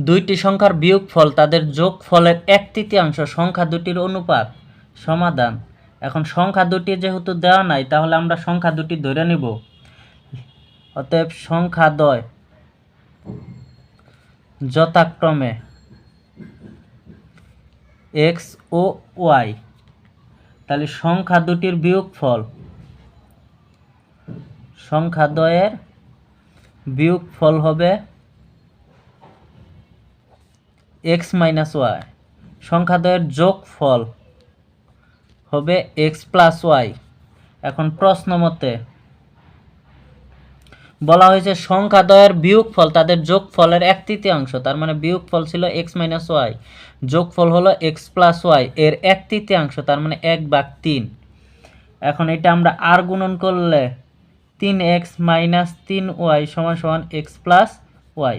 দুইটি সংখ্যার বিয়োগফল তাদের যোগফলের এক তৃতীয়াংশ সংখ্যা দুটির অনুপাত। সমাধান। এখন সংখ্যা দুটি যেহেতু দেওয়া নাই, তাহলে আমরা সংখ্যা দুটি ধরে নিব। অতএব সংখ্যা দয়। যথাক্রমে এক্স ও ওয়াই। তাহলে সংখ্যা দুটির বিয়োগফল। সংখ্যা দ্বয়ের বিয়োগফল হবে এক্স মাইনাস ওয়াই। সংখ্যা দ্বয়ের যোগফল হবে এক্স প্লাস ওয়াই। এখন প্রশ্ন মতে বলা হয়েছে সংখ্যা দ্বয়ের বিয়োগফল তাদের যোগফলের এক তৃতীয়াংশ, তার মানে বিয়োগফল ছিল এক্স মাইনাস ওয়াই। যোগফল হলো এক্স প্লাস ওয়াই, এর এক তৃতীয়াংশ, তার মানে এক ভাগ তিন। এখন এটা আমরা আর গুণন করলে তিন এক্স মাইনাস তিন ওয়াই সমান সমান এক্স প্লাস ওয়াই।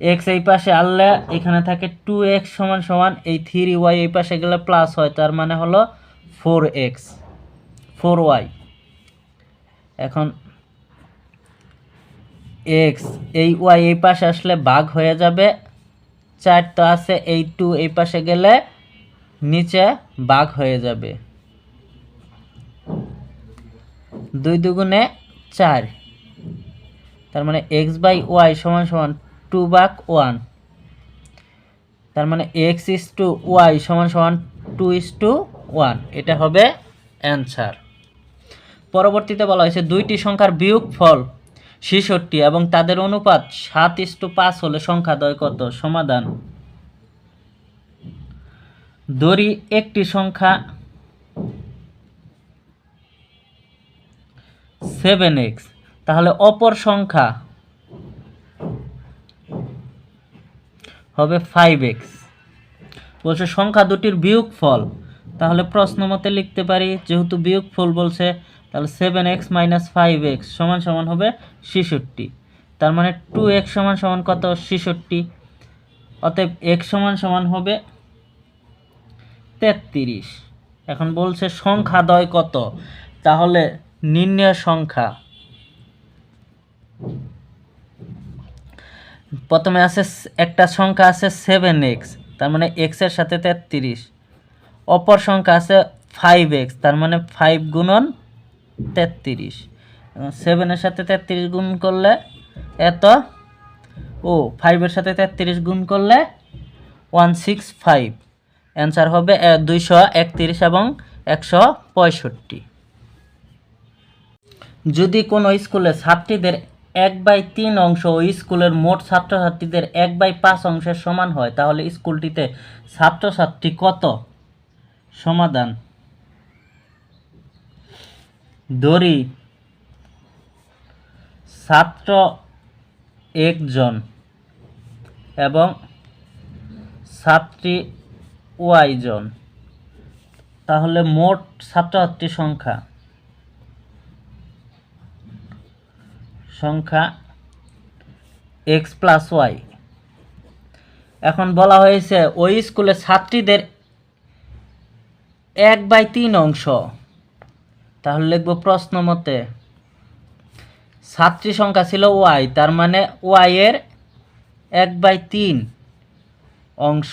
এক্স এই পাশে আনলে এখানে থাকে টু এক্স সমান সমান এই থ্রি ওয়াই এই পাশে গেলে প্লাস হয়, তার মানে হলো ফোর এক্স ফোর ওয়াই এখন এক্স এই ওয়াই এই পাশে আসলে ভাগ হয়ে যাবে, চার তো আছে, এই টু এই পাশে গেলে নিচে ভাগ হয়ে যাবে। দুই দুগুণে চার, তার মানে এক্স বাই ওয়াই সমান সমান টু বাক ওয়ান। তার মানে এক্স ইস টু ওয়াই সমান সমান টু ইস টু ওয়ান এটা হবে অ্যান্সার। পরবর্তীতে বলা হয়েছে দুইটি সংখ্যার বিয়োগ ফল ছেষট্টি এবং তাদের অনুপাত সাত ইস টু পাঁচ হলে সংখ্যা দয় কত? সমাধান। ধরি একটি সংখ্যা সেভেন এক্স তাহলে অপর সংখ্যা হবে ফাইভ এক্স বলছে সংখ্যা দুটির বিয়োগফল। তাহলে প্রশ্ন মতে লিখতে পারি, যেহেতু বিয়োগফল বলছে, তাহলে seven X minus five X সমান সমান হবে ছেষট্টি। তার মানে টু এক্স সমান সমান কত? ছেষট্টি। অতএব এক্স সমান সমান হবে তেত্রিশ। এখন বলছে সংখ্যা দয় কত? তাহলে নির্ণয় সংখ্যা প্রথমে আছে একটা সংখ্যা আছে সেভেন এক্স তার মানে এক্সের সাথে তেত্রিশ। অপর সংখ্যা আছে ফাইভ এক্স তার মানে ফাইভ গুণন তেত্রিশ। সেভেনের সাথে তেত্রিশ গুণ করলে এত? ও ফাইভের সাথে তেত্রিশ গুণ করলে ওয়ান সিক্স ফাইভ অ্যান্সার হবে দুইশো একত্রিশ এবং একশো পঁয়ষট্টি। যদি কোনো স্কুলে ছাত্রীদের এক বাই তিন অংশ স্কুলের মোট ছাত্রছাত্রীদের এক বাই পাঁচ অংশের সমান হয়, তাহলে স্কুলটিতে ছাত্রছাত্রী কত? সমাধান। দড়ি ছাত্র একজন এবং ছাত্রী ওয়াই জন তাহলে মোট ছাত্রছাত্রী সংখ্যা সংখ্যা এক্স প্লাস ওয়াই এখন বলা হয়েছে, ওই স্কুলে ছাত্রীদের এক বাই তিন অংশ। তাহলে লিখব প্রশ্ন মতে, ছাত্রী সংখ্যা ছিল ওয়াই তার মানে ওয়াই এর এক বাই তিন অংশ।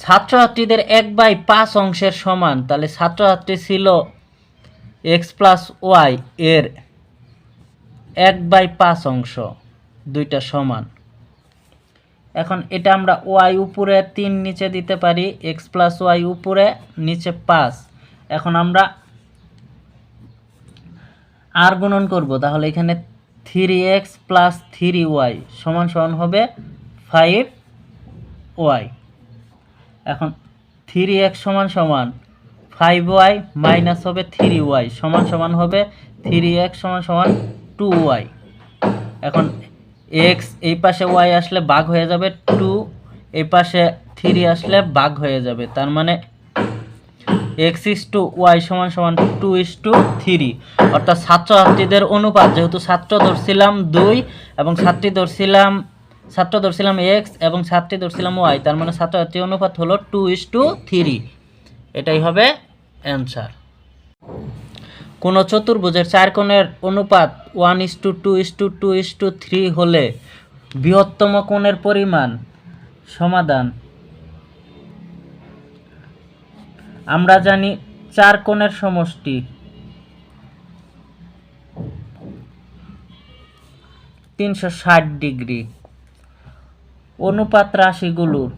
ছাত্রছাত্রীদের এক বাই পাঁচ অংশের সমান, তাহলে ছাত্রছাত্রী ছিল এক্স প্লাস ওয়াই এর এক বাই পাঁচ অংশ, দুইটা সমান। এখন এটা আমরা ওয়াই উপরে তিন নিচে দিতে পারি, এক্স প্লাস ওয়াই উপরে নিচে পাঁচ। এখন আমরা আর গুণন করব, তাহলে এখানে three X plus three Y সমান সমান হবে ফাইভ ওয়াই। এখন থ্রি এক্স সমান সমান ফাইভ ওয়াই মাইনাস হবে থ্রি ওয়াই সমান সমান হবে থ্রি এক্স সমান সমান টু ওয়াই এখন এক্স এই পাশে ওয়াই আসলে বাঘ হয়ে যাবে টু এই পাশে থ্রি আসলে বাঘ হয়ে যাবে। তার মানে এক্স ইস টু ওয়াই সমান সমান টু ইস টু থ্রি অর্থাৎ ছাত্রছাত্রীদের অনুপাত, যেহেতু ছাত্র ধরছিলাম দুই এবং ছাত্রী ধরছিলাম, ছাত্র ধরছিলাম এক্স এবং ছাত্রী ধরছিলাম ওয়াই তার মানে ছাত্রছাত্রী অনুপাত হলো টু ইস টু থ্রি এটাই হবে অ্যান্সার কোনো চতুর্ভুজের চার কোণের অনুপাত one is to two is to two is to three হলে বৃহত্তম কোণের পরিমাণ সমাধান। আমরা জানি চার কোণের সমষ্টি। তিনশো ষাট ডিগ্রি। অনুপাত রাশিগুলোর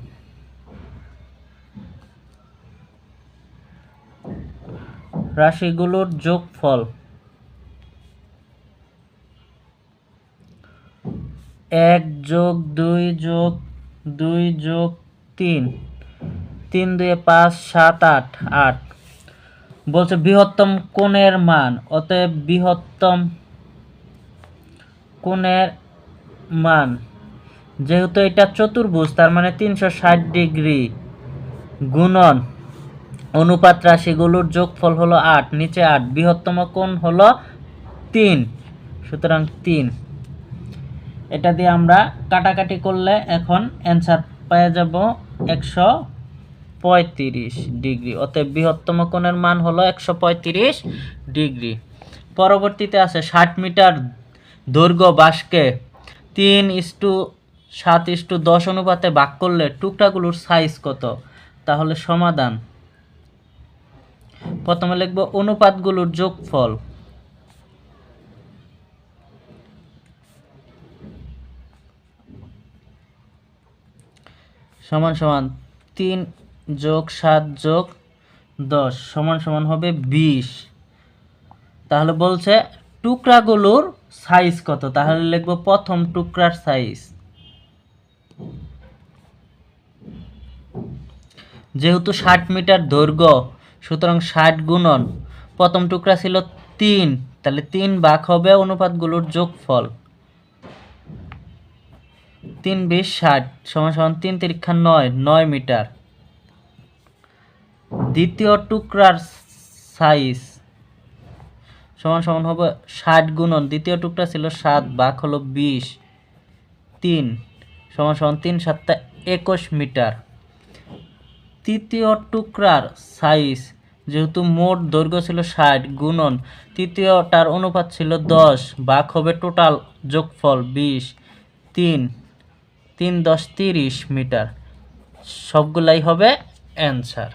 রাশিগুলোর যোগফল এক যোগ দুই যোগ দুই যোগ তিন। তিন দুয়ে পাঁচ, সাত, আট আট। বলছে বৃহত্তম কোণের মান, অতএব বৃহত্তম কোণের মান। যেহেতু এটা চতুর্ভুজ, তার মানে তিনশো ষাট ডিগ্রি গুণন। অনুপাত রাশিগুলোর যোগফল হলো আট, নিচে আট, বৃহত্তম কোণ হলো তিন, সুতরাং তিন। এটা দিয়ে আমরা কাটাকাটি করলে এখন অ্যান্সার পেয়ে যাব একশো পঁয়ত্রিশ ডিগ্রি। অতএব বৃহত্তম কোণের মান হলো একশো পঁয়ত্রিশ ডিগ্রি। পরবর্তীতে আছে ষাট মিটার দৈর্ঘ্য বাসকে তিন ইস্টু সাত ইস্টু দশ অনুপাতে ভাগ করলে টুকরাগুলোর সাইজ কত? তাহলে সমাধান প্রথমে লিখব অনুপাতগুলোর যোগফল। সমান সমান তিন যোগ সাত যোগ দশ, সমান সমান হবে বিশ। তাহলে বলছে টুকরাগুলোর সাইজ কত? তাহলে লিখব প্রথম টুকরার সাইজ যেহেতু ষাট মিটার দৈর্ঘ্য সুতরাং ষাট গুণন প্রথম টুকরা ছিল তিন, তাহলে তিন ভাগ হবে অনুপাতগুলোর যোগফল। তিন বিশ ষাট সমান সমান তিন তিরিক্ষা নয় নয় মিটার। দ্বিতীয় টুকরার সাইজ সমান সমান হবে ষাট গুণন, দ্বিতীয় টুকরা ছিল সাত বাঘ হলো বিশ, তিন সমান সমান তিন সাতটা একুশ মিটার। তৃতীয় টুকরার সাইজ যেহেতু মোট দৈর্ঘ্য ছিল ষাট গুণন, তৃতীয়টার অনুপাত ছিল দশ বাঘ হবে টোটাল যোগফল বিশ, তিন তিন দশ তিরিশ মিটার। সবগুলাই হবে অ্যান্সার